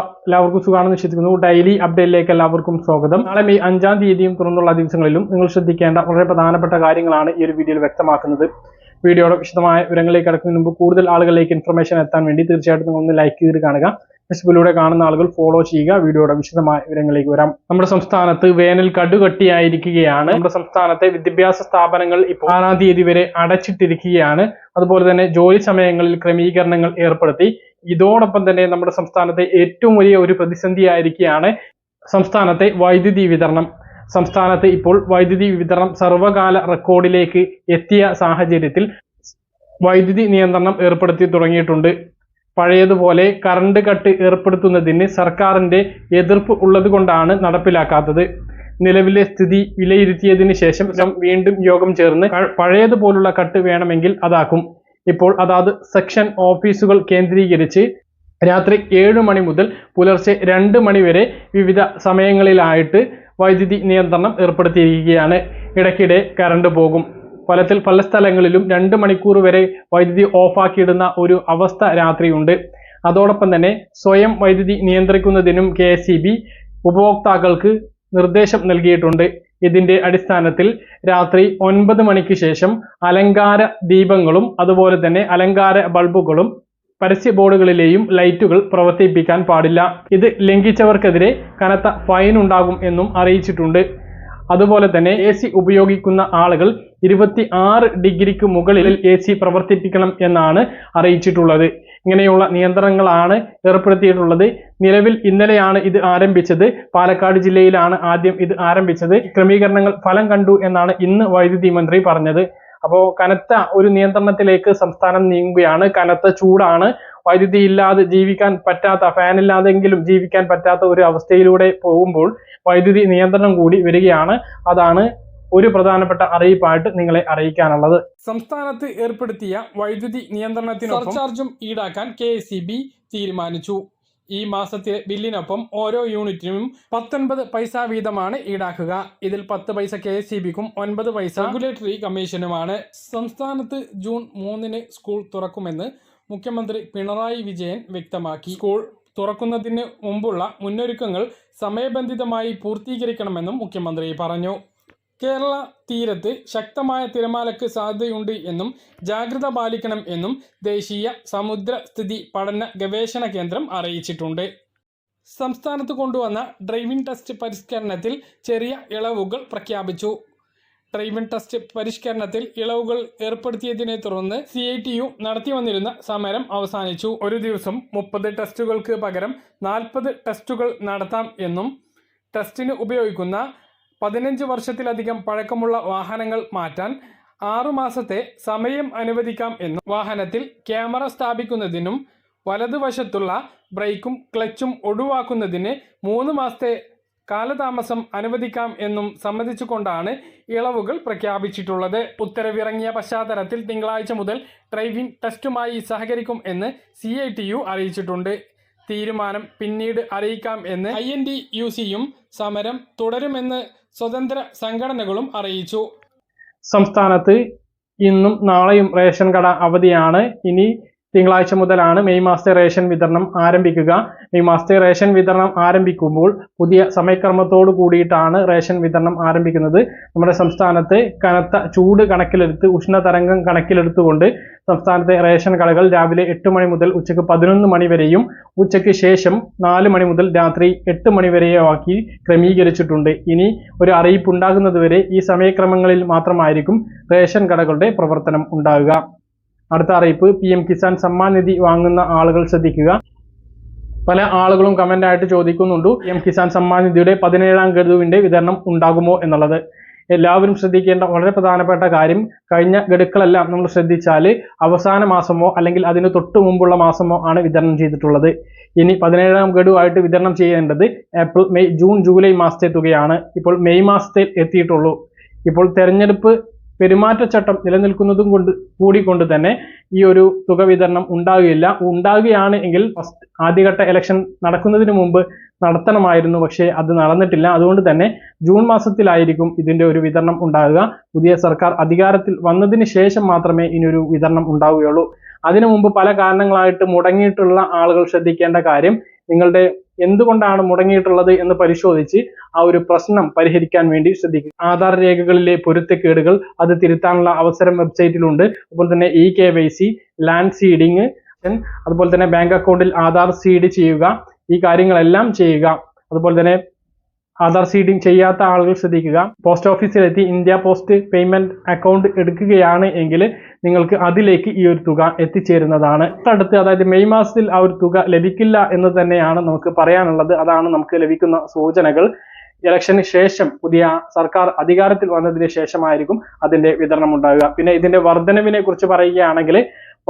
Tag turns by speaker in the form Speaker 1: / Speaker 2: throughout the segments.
Speaker 1: എല്ലാവർക്കും സുഖമാണെന്ന് വിശ്വസിക്കുന്നു. ഡെയിലി അപ്ഡേറ്റിലേക്ക് എല്ലാവർക്കും സ്വാഗതം. നാളെ മെയ് അഞ്ചാം തീയതിയും തുറന്നുള്ള ദിവസങ്ങളിലും നിങ്ങൾ ശ്രദ്ധിക്കേണ്ട വളരെ പ്രധാനപ്പെട്ട കാര്യങ്ങളാണ് ഈ ഒരു വീഡിയോയിൽ വ്യക്തമാക്കുന്നത്. വീഡിയോയുടെ വിശദമായ വിവരങ്ങളിലേക്ക് കടക്കുന്നതിന് മുമ്പ് കൂടുതൽ ആളുകളിലേക്ക് ഇൻഫർമേഷൻ എത്താൻ വേണ്ടി തീർച്ചയായിട്ടും നിങ്ങൾ ഒന്ന് ലൈക്ക് ചെയ്ത് കാണുക. ഫേസ്ബുക്കിലൂടെ കാണുന്ന ആളുകൾ ഫോളോ ചെയ്യുക. വീഡിയോയുടെ വിശദമായ വിവരങ്ങളിലേക്ക് വരാം. നമ്മുടെ സംസ്ഥാനത്ത് വേനൽ കടുകട്ടിയായിരിക്കുകയാണ്. നമ്മുടെ സംസ്ഥാനത്തെ വിദ്യാഭ്യാസ സ്ഥാപനങ്ങൾ ഇപ്പോൾ ആറാം തീയതി വരെ അടച്ചിട്ടിരിക്കുകയാണ്. അതുപോലെ തന്നെ ജോലി സമയങ്ങളിൽ ക്രമീകരണങ്ങൾ ഏർപ്പെടുത്തി. ഇതോടൊപ്പം തന്നെ നമ്മുടെ സംസ്ഥാനത്തെ ഏറ്റവും വലിയ ഒരു പ്രതിസന്ധിയായിരിക്കുകയാണ് സംസ്ഥാനത്തെ വൈദ്യുതി വിതരണം. സംസ്ഥാനത്ത് ഇപ്പോൾ വൈദ്യുതി വിതരണം സർവകാല റെക്കോർഡിലേക്ക് എത്തിയ സാഹചര്യത്തിൽ വൈദ്യുതി നിയന്ത്രണം ഏർപ്പെടുത്തി തുടങ്ങിയിട്ടുണ്ട്. പഴയതുപോലെ കറണ്ട് കട്ട് ഏർപ്പെടുത്തുന്നതിന് സർക്കാരിന്റെ എതിർപ്പ് ഉള്ളതുകൊണ്ടാണ് നടപ്പിലാക്കാത്തത്. നിലവിലെ സ്ഥിതി വിലയിരുത്തിയതിന് ശേഷം വീണ്ടും യോഗം ചേർന്ന് പഴയതുപോലുള്ള കട്ട് വേണമെങ്കിൽ അതാക്കും. ഇപ്പോൾ അതാത് സെക്ഷൻ ഓഫീസുകൾ കേന്ദ്രീകരിച്ച് രാത്രി ഏഴ് മണി മുതൽ പുലർച്ചെ രണ്ട് മണി വരെ വിവിധ സമയങ്ങളിലായിട്ട് വൈദ്യുതി നിയന്ത്രണം ഏർപ്പെടുത്തിയിരിക്കുകയാണ്. ഇടയ്ക്കിടെ കറണ്ട് പോകും. ഫലത്തിൽ പല സ്ഥലങ്ങളിലും രണ്ട് മണിക്കൂർ വരെ വൈദ്യുതി ഓഫാക്കിയിടുന്ന ഒരു അവസ്ഥ രാത്രിയുണ്ട്. അതോടൊപ്പം തന്നെ സ്വയം വൈദ്യുതി നിയന്ത്രിക്കുന്നതിനും കെ ഉപഭോക്താക്കൾക്ക് നിർദ്ദേശം നൽകിയിട്ടുണ്ട്. ഇതിന്റെ അടിസ്ഥാനത്തിൽ രാത്രി ഒൻപത് മണിക്ക് ശേഷം അലങ്കാര ദീപങ്ങളും അതുപോലെ തന്നെ അലങ്കാര ബൾബുകളും പരസ്യ ബോർഡുകളിലെയും ലൈറ്റുകൾ പ്രവർത്തിപ്പിക്കാൻ പാടില്ല. ഇത് ലംഘിച്ചവർക്കെതിരെ കനത്ത ഫൈൻ ഉണ്ടാകും എന്നും അറിയിച്ചിട്ടുണ്ട്. അതുപോലെ തന്നെ എ സി ഉപയോഗിക്കുന്ന ആളുകൾ ഇരുപത്തി ആറ് ഡിഗ്രിക്ക് മുകളിൽ എ സി പ്രവർത്തിപ്പിക്കണം എന്നാണ് അറിയിച്ചിട്ടുള്ളത്. ഇങ്ങനെയുള്ള നിയന്ത്രണങ്ങളാണ് ഏർപ്പെടുത്തിയിട്ടുള്ളത്. നിലവിൽ ഇന്നലെയാണ് ഇത് ആരംഭിച്ചത്. പാലക്കാട് ജില്ലയിലാണ് ആദ്യം ഇത് ആരംഭിച്ചത്. ക്രമീകരണങ്ങൾ ഫലം കണ്ടു എന്നാണ് ഇന്ന് വൈദ്യുതി മന്ത്രി പറഞ്ഞത്. അപ്പോൾ കനത്ത ഒരു നിയന്ത്രണത്തിലേക്ക് സംസ്ഥാനം നീങ്ങുകയാണ്. കനത്ത ചൂടാണ്. വൈദ്യുതി ഇല്ലാതെ ജീവിക്കാൻ പറ്റാത്ത ഫാൻ ഇല്ലാതെങ്കിലും ജീവിക്കാൻ പറ്റാത്ത ഒരു അവസ്ഥയിലൂടെ പോകുമ്പോൾ വൈദ്യുതി നിയന്ത്രണം കൂടി വരികയാണ്. അതാണ് ഒരു പ്രധാനപ്പെട്ട അറിയിപ്പായിട്ട് നിങ്ങളെ അറിയിക്കാനുള്ളത്. സംസ്ഥാനത്ത് ഏർപ്പെടുത്തിയ വൈദ്യുതി നിയന്ത്രണത്തിനൊപ്പം ചാർജും ഈടാക്കാൻ കെ തീരുമാനിച്ചു. ഈ മാസത്തെ ബില്ലിനൊപ്പം ഓരോ യൂണിറ്റിനും പത്തൊൻപത് പൈസ വീതമാണ് ഈടാക്കുക. ഇതിൽ പത്ത് പൈസ കെ എസ് സി ബിക്കും ഒൻപത് പൈസ റെഗുലേറ്ററി കമ്മീഷനുമാണ്. സംസ്ഥാനത്ത് ജൂൺ മൂന്നിന് സ്കൂൾ തുറക്കുമെന്ന് മുഖ്യമന്ത്രി പിണറായി വിജയൻ വ്യക്തമാക്കി. സ്കൂൾ തുറക്കുന്നതിന് മുമ്പുള്ള മുന്നൊരുക്കങ്ങൾ സമയബന്ധിതമായി പൂർത്തീകരിക്കണമെന്നും മുഖ്യമന്ത്രി പറഞ്ഞു. കേരള തീരത്ത് ശക്തമായ തിരമാലയ്ക്ക് സാധ്യതയുണ്ട് എന്നും ജാഗ്രത പാലിക്കണം എന്നും ദേശീയ സമുദ്ര സ്ഥിതി പഠന ഗവേഷണ കേന്ദ്രം അറിയിച്ചിട്ടുണ്ട്. സംസ്ഥാനത്ത് കൊണ്ടുവന്ന ഡ്രൈവിംഗ് ടെസ്റ്റ് പരിഷ്കരണത്തിൽ ചെറിയ ഇളവുകൾ പ്രഖ്യാപിച്ചു. ഡ്രൈവിംഗ് ടെസ്റ്റ് പരിഷ്കരണത്തിൽ ഇളവുകൾ ഏർപ്പെടുത്തിയതിനെ തുടർന്ന് സി ഐ ടി യു നടത്തി വന്നിരുന്ന സമരം അവസാനിച്ചു. ഒരു ദിവസം മുപ്പത് ടെസ്റ്റുകൾക്ക് പകരം നാൽപ്പത് ടെസ്റ്റുകൾ നടത്താം എന്നും ടെസ്റ്റിന് ഉപയോഗിക്കുന്ന പതിനഞ്ച് വർഷത്തിലധികം പഴക്കമുള്ള വാഹനങ്ങൾ മാറ്റാൻ ആറുമാസത്തെ സമയം അനുവദിക്കാം എന്നും വാഹനത്തിൽ ക്യാമറ സ്ഥാപിക്കുന്നതിനും വലതുവശത്തുള്ള ബ്രേക്കും ക്ലച്ചും ഒഴിവാക്കുന്നതിന് മൂന്ന് മാസത്തെ കാലതാമസം അനുവദിക്കാം എന്നും സമ്മതിച്ചുകൊണ്ടാണ് ഇളവുകൾ പ്രഖ്യാപിച്ചിട്ടുള്ളത്. ഉത്തരവിറങ്ങിയ പശ്ചാത്തലത്തിൽ തിങ്കളാഴ്ച മുതൽ ഡ്രൈവിംഗ് ടെസ്റ്റുമായി സഹകരിക്കും എന്ന് സി അറിയിച്ചിട്ടുണ്ട്. തീരുമാനം പിന്നീട് അറിയിക്കാം എന്ന് ഐ എൻ ടി യു സിയും സമരം തുടരുമെന്ന് സ്വതന്ത്ര സംഘടനകളും അറിയിച്ചു. സംസ്ഥാനത്ത് ഇന്നും നാളെയും റേഷൻ കട അവധിയാണ്. ഇനി തിങ്കളാഴ്ച മുതലാണ് മെയ് മാസത്തെ റേഷൻ വിതരണം ആരംഭിക്കുക. മെയ് മാസത്തെ റേഷൻ വിതരണം ആരംഭിക്കുമ്പോൾ പുതിയ സമയക്രമത്തോട് കൂടിയിട്ടാണ് റേഷൻ വിതരണം ആരംഭിക്കുന്നത്. നമ്മുടെ സംസ്ഥാനത്ത് കനത്ത ചൂട് കണക്കിലെടുത്ത് ഉഷ്ണതരംഗം കണക്കിലെടുത്തുകൊണ്ട് സംസ്ഥാനത്തെ റേഷൻ കടകൾ രാവിലെ എട്ട് മണി മുതൽ ഉച്ചയ്ക്ക് പതിനൊന്ന് മണി വരെയും ഉച്ചയ്ക്ക് ശേഷം നാല് മണി മുതൽ രാത്രി എട്ട് മണി വരെയോ ആക്കി ക്രമീകരിച്ചിട്ടുണ്ട്. ഇനി ഒരു അറിയിപ്പ് ഉണ്ടാകുന്നതുവരെ ഈ സമയക്രമങ്ങളിൽ മാത്രമായിരിക്കും റേഷൻ കടകളുടെ പ്രവർത്തനം ഉണ്ടാകുക അടുത്ത അറിയിപ്പ് പി എം കിസാൻ സമ്മാൻ നിധി വാങ്ങുന്ന ആളുകൾ ശ്രദ്ധിക്കുക. പല ആളുകളും കമന്റ് ആയിട്ട് ചോദിക്കുന്നുണ്ട് എം കിസാൻ സമ്മാൻ നിധിയുടെ പതിനേഴാം ഗഡുവിന്റെ വിതരണം ഉണ്ടാകുമോ എന്നുള്ളത്. എല്ലാവരും ശ്രദ്ധിക്കേണ്ട വളരെ പ്രധാനപ്പെട്ട കാര്യം കഴിഞ്ഞ ഗഡുക്കളെല്ലാം നമ്മൾ ശ്രദ്ധിച്ചാൽ അവസാന മാസമോ അല്ലെങ്കിൽ അതിന് തൊട്ട് മുമ്പുള്ള മാസമോ ആണ് വിതരണം ചെയ്തിട്ടുള്ളത്. ഇനി പതിനേഴാം ഗഡു ആയിട്ട് വിതരണം ചെയ്യേണ്ടത് ഏപ്രിൽ മെയ് ജൂൺ ജൂലൈ മാസത്തെ തുകയാണ്. ഇപ്പോൾ മെയ് മാസത്തിൽ എത്തിയിട്ടുള്ളൂ. ഇപ്പോൾ തെരഞ്ഞെടുപ്പ് പെരുമാറ്റച്ചട്ടം നിലനിൽക്കുന്നതും കൊണ്ട് കൂടിക്കൊണ്ട് തന്നെ ഈ ഒരു തുക വിതരണം ഉണ്ടാകുകയില്ല ഉണ്ടാകുകയാണ് എങ്കിൽ ഫസ്റ്റ് ആദ്യഘട്ട ഇലക്ഷൻ നടക്കുന്നതിന് മുമ്പ് നടത്തണമായിരുന്നു. പക്ഷേ അത് നടന്നിട്ടില്ല. അതുകൊണ്ട് തന്നെ ജൂൺ മാസത്തിലായിരിക്കും ഇതിന്റെ ഒരു വിതരണം ഉണ്ടാകുക. പുതിയ സർക്കാർ അധികാരത്തിൽ വന്നതിന് ശേഷം മാത്രമേ ഇനിയൊരു വിതരണം ഉണ്ടാവുകയുള്ളൂ. അതിനു മുമ്പ് പല കാരണങ്ങളായിട്ട് മുടങ്ങിയിട്ടുള്ള ആളുകൾ ശ്രദ്ധിക്കേണ്ട കാര്യം നിങ്ങളുടെ എന്തുകൊണ്ടാണ് മുടങ്ങിയിട്ടുള്ളത് എന്ന് പരിശോധിച്ച് ആ ഒരു പ്രശ്നം പരിഹരിക്കാൻ വേണ്ടി ശ്രദ്ധിക്കുക. ആധാർ രേഖകളിലെ പൊരുത്തക്കേടുകൾ അത് തിരുത്താനുള്ള അവസരം വെബ്സൈറ്റിലുണ്ട്. അതുപോലെ തന്നെ E K Y C land seeding അതുപോലെ തന്നെ ബാങ്ക് അക്കൗണ്ടിൽ ആധാർ സീഡ് ചെയ്യുക ഈ കാര്യങ്ങളെല്ലാം ചെയ്യുക. അതുപോലെ തന്നെ ആധാർ സീഡിംഗ് ചെയ്യാത്ത ആളുകൾ ശ്രദ്ധിക്കുക. പോസ്റ്റ് ഓഫീസിലെത്തി ഇന്ത്യ പോസ്റ്റ് പേയ്മെന്റ് അക്കൗണ്ട് എടുക്കുകയാണ് എങ്കിൽ നിങ്ങൾക്ക് അതിലേക്ക് ഈ ഒരു തുക എത്തിച്ചേരുന്നതാണ്. അടുത്ത് അതായത് മെയ് മാസത്തിൽ ആ ഒരു തുക ലഭിക്കില്ല എന്ന് തന്നെയാണ് നമുക്ക് പറയാനുള്ളത്. അതാണ് നമുക്ക് ലഭിക്കുന്ന സൂചനകൾ. ഇലക്ഷന് ശേഷം പുതിയ സർക്കാർ അധികാരത്തിൽ വന്നതിന് ശേഷമായിരിക്കും അതിന്റെ വിതരണം ഉണ്ടാവുക പിന്നെ ഇതിന്റെ വർധനവിനെ കുറിച്ച് പറയുകയാണെങ്കിൽ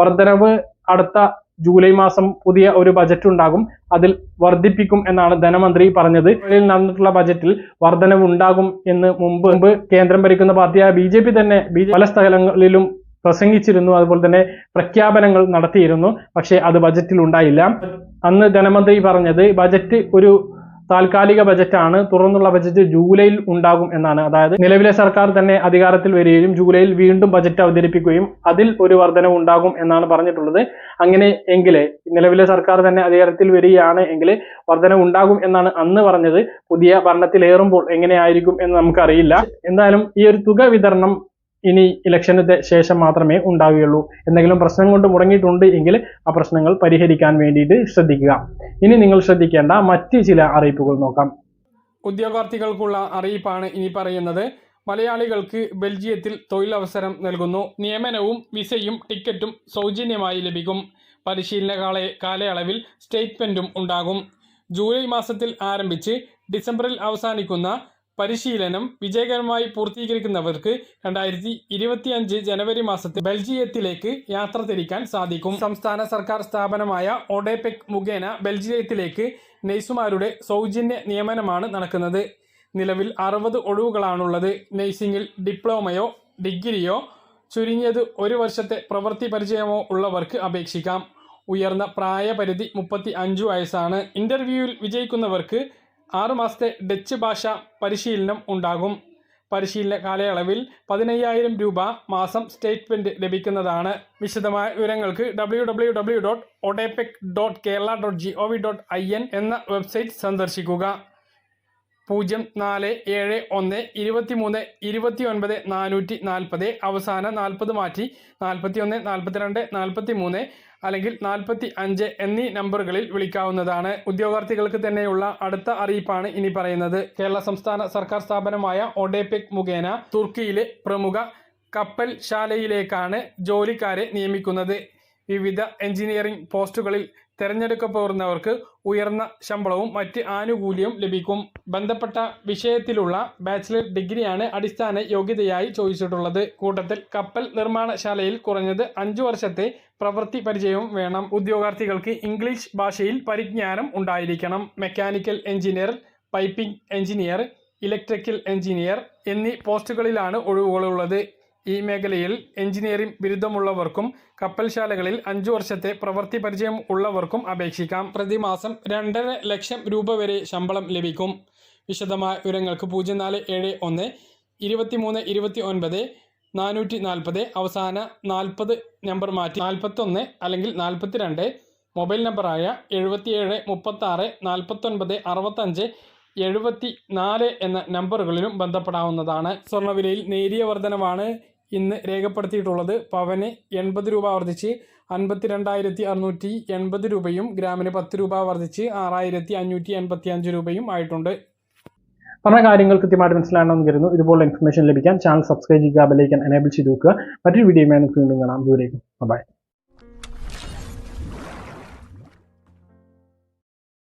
Speaker 1: വർധനവ് അടുത്ത ജൂലൈ മാസം പുതിയ ഒരു ബജറ്റ് ഉണ്ടാകും. അതിൽ വർദ്ധിപ്പിക്കും എന്നാണ് ധനമന്ത്രി പറഞ്ഞത്. ഇതിൽ നടന്നിട്ടുള്ള ബജറ്റിൽ വർധനവ് ഉണ്ടാകും എന്ന് മുമ്പ് മുമ്പ് കേന്ദ്രം ഭരിക്കുന്ന പാർട്ടിയായ ബി ജെ പി തന്നെ പല സ്ഥലങ്ങളിലും പ്രസംഗിച്ചിരുന്നു. അതുപോലെ തന്നെ പ്രഖ്യാപനങ്ങൾ നടത്തിയിരുന്നു. പക്ഷേ അത് ബജറ്റിൽ ഉണ്ടായില്ല. അന്ന് ധനമന്ത്രി പറഞ്ഞത് ബജറ്റ് ഒരു താൽക്കാലിക ബജറ്റാണ്. തുറന്നുള്ള ബജറ്റ് ജൂലൈയിൽ ഉണ്ടാകും എന്നാണ്. അതായത് നിലവിലെ സർക്കാർ തന്നെ അധികാരത്തിൽ വരികയും ജൂലൈയിൽ വീണ്ടും ബജറ്റ് അവതരിപ്പിക്കുകയും അതിൽ ഒരു വർധനവ് ഉണ്ടാകും എന്നാണ് പറഞ്ഞിട്ടുള്ളത്. അങ്ങനെ എങ്കിൽ നിലവിലെ സർക്കാർ തന്നെ അധികാരത്തിൽ വരികയാണ് എങ്കിൽ വർധനവ് ഉണ്ടാകും എന്നാണ് അന്ന് പറഞ്ഞത്. പുതിയ ഭരണത്തിലേറുമ്പോൾ എങ്ങനെയായിരിക്കും എന്ന് നമുക്കറിയില്ല. എന്തായാലും ഈ ഒരു തുക വിതരണം ഇനി ഇലക്ഷന് ശേഷം മാത്രമേ ഉണ്ടാവുകയുള്ളൂ. എന്തെങ്കിലും പ്രശ്നം കൊണ്ട് മുടങ്ങിയിട്ടുണ്ട് എങ്കിൽ ആ പ്രശ്നങ്ങൾ പരിഹരിക്കാൻ വേണ്ടിയിട്ട് ശ്രദ്ധിക്കുക. ഇനി നിങ്ങൾ ശ്രദ്ധിക്കേണ്ട മറ്റ് ചില അറിയിപ്പുകൾ നോക്കാം.
Speaker 2: ഉദ്യോഗാർത്ഥികൾക്കുള്ള അറിയിപ്പാണ് ഇനി പറയുന്നത്. മലയാളികൾക്ക് ബെൽജിയത്തിൽ തൊഴിലവസരം നൽകുന്നു. നിയമനവും വിസയും ടിക്കറ്റും സൗജന്യമായി ലഭിക്കും. പരിശീലന കാല കാലയളവിൽ സ്റ്റേറ്റ്മെന്റും ഉണ്ടാകും. ജൂലൈ മാസത്തിൽ ആരംഭിച്ച് ഡിസംബറിൽ അവസാനിക്കുന്ന പരിശീലനം വിജയകരമായി പൂർത്തീകരിക്കുന്നവർക്ക് രണ്ടായിരത്തി ഇരുപത്തിയഞ്ച് ജനുവരി മാസത്തിൽ ബെൽജിയത്തിലേക്ക് യാത്ര തിരിക്കാൻ സാധിക്കും. സംസ്ഥാന സർക്കാർ സ്ഥാപനമായ ഒഡേപെക് മുഖേന ബെൽജിയത്തിലേക്ക് നെയ്സുമാരുടെ സൗജന്യ നിയമനമാണ് നടക്കുന്നത്. നിലവിൽ അറുപത് ഒഴിവുകളാണുള്ളത്. നെയ്സിംഗിൽ ഡിപ്ലോമയോ ഡിഗ്രിയോ ചുരുങ്ങിയത് ഒരു വർഷത്തെ പ്രവൃത്തി പരിചയമോ ഉള്ളവർക്ക് അപേക്ഷിക്കാം. ഉയർന്ന പ്രായപരിധി മുപ്പത്തി അഞ്ച് വയസ്സാണ്. ഇന്റർവ്യൂവിൽ വിജയിക്കുന്നവർക്ക് ആറ് മാസത്തെ ഡച്ച് ഭാഷ പരിശീലനം ഉണ്ടാകും. പരിശീലന കാലയളവിൽ പതിനയ്യായിരം രൂപ മാസം സ്റ്റേറ്റ്മെന്റ് ലഭിക്കുന്നതാണ്. വിശദമായ വിവരങ്ങൾക്ക് W W W dot Odepec dot Kerala dot G O V dot I N എന്ന വെബ്സൈറ്റ് സന്ദർശിക്കുക. പൂജ്യം നാല് ഏഴ് ഒന്ന് ഇരുപത്തി മൂന്ന് ഇരുപത്തി ഒൻപത് നാനൂറ്റി നാൽപ്പത്. അവസാന നാൽപ്പത് മാറ്റി നാൽപ്പത്തി ഒന്ന് നാൽപ്പത്തിരണ്ട് നാൽപ്പത്തി മൂന്ന് അല്ലെങ്കിൽ നാൽപ്പത്തി അഞ്ച് എന്നീ നമ്പറുകളിൽ വിളിക്കാവുന്നതാണ്. ഉദ്യോഗാർത്ഥികൾക്ക് തന്നെയുള്ള അടുത്ത അറിയിപ്പാണ് ഇനി പറയുന്നത്. കേരള സംസ്ഥാന സർക്കാർ സ്ഥാപനമായ ഒഡേപെക് മുഖേന തുർക്കിയിലെ പ്രമുഖ കപ്പൽ ശാലയിലേക്കാണ് ജോലിക്കാരെ നിയമിക്കുന്നത്. വിവിധ എഞ്ചിനീയറിംഗ് പോസ്റ്റുകളിൽ തിരഞ്ഞെടുക്കപ്പെടുന്നവർക്ക് ഉയർന്ന ശമ്പളവും മറ്റ് ആനുകൂല്യവും ലഭിക്കും. ബന്ധപ്പെട്ട വിഷയത്തിലുള്ള ബാച്ചിലർ ഡിഗ്രിയാണ് അടിസ്ഥാന യോഗ്യതയായി ചോദിച്ചിട്ടുള്ളത്. കൂട്ടത്തിൽ കപ്പൽ നിർമ്മാണശാലയിൽ കുറഞ്ഞത് അഞ്ചു വർഷത്തെ പ്രവൃത്തി പരിചയവും വേണം. ഉദ്യോഗാർത്ഥികൾക്ക് ഇംഗ്ലീഷ് ഭാഷയിൽ പരിജ്ഞാനം ഉണ്ടായിരിക്കണം. Mechanical engineer piping engineer electrical engineer എന്നീ പോസ്റ്റുകളിലാണ് ഒഴിവുകളുള്ളത്. ഈ മേഖലയിൽ എഞ്ചിനീയറിംഗ് ബിരുദമുള്ളവർക്കും കപ്പൽശാലകളിൽ അഞ്ചു വർഷത്തെ പ്രവൃത്തി പരിചയം ഉള്ളവർക്കും അപേക്ഷിക്കാം. പ്രതിമാസം രണ്ടര ലക്ഷം രൂപ വരെ ശമ്പളം ലഭിക്കും. വിശദമായ വിവരങ്ങൾക്ക് പൂജ്യം നാല് ഏഴ് ഒന്ന് ഇരുപത്തി മൂന്ന് ഇരുപത്തി ഒൻപത് നാനൂറ്റി നാൽപ്പത് അവസാന നാൽപ്പത് നമ്പർ മാറ്റി നാൽപ്പത്തൊന്ന് അല്ലെങ്കിൽ നാൽപ്പത്തി രണ്ട് മൊബൈൽ നമ്പറായ എഴുപത്തിയേഴ് മുപ്പത്താറ് നാൽപ്പത്തൊൻപത് അറുപത്തഞ്ച് എഴുപത്തി നാല് എന്ന നമ്പറുകളിലും ബന്ധപ്പെടാവുന്നതാണ്. സ്വർണവിലയിൽ നേരിയ വർധനവാണ്. ഇന്ന് രേഖപ്പെടുത്തിയിട്ടുള്ളത് പവന് എൺപത് രൂപ വർദ്ധിച്ച് അൻപത്തി രണ്ടായിരത്തി അറുന്നൂറ്റി എൺപത് രൂപയും ഗ്രാമിന് പത്ത് രൂപ വർദ്ധിച്ച് ആറായിരത്തി അഞ്ഞൂറ്റി എൺപത്തി അഞ്ച് രൂപയും ആയിട്ടുണ്ട്.
Speaker 1: പറഞ്ഞ കാര്യങ്ങൾ കൃത്യമായിട്ട് മനസ്സിലാണെന്ന് കരുതുന്നു. ഇതുപോലുള്ള ഇൻഫർമേഷൻ ലഭിക്കാൻ ചാനൽ സബ്സ്ക്രൈബ് ചെയ്യുക ബെല്ലൈക്കൻ എനേബിൾ ചെയ്ത് വെക്കുക. മറ്റൊരു വീഡിയോയുമായി നമുക്ക് വീണ്ടും കാണാം. ദൂരേക്കും ബൈ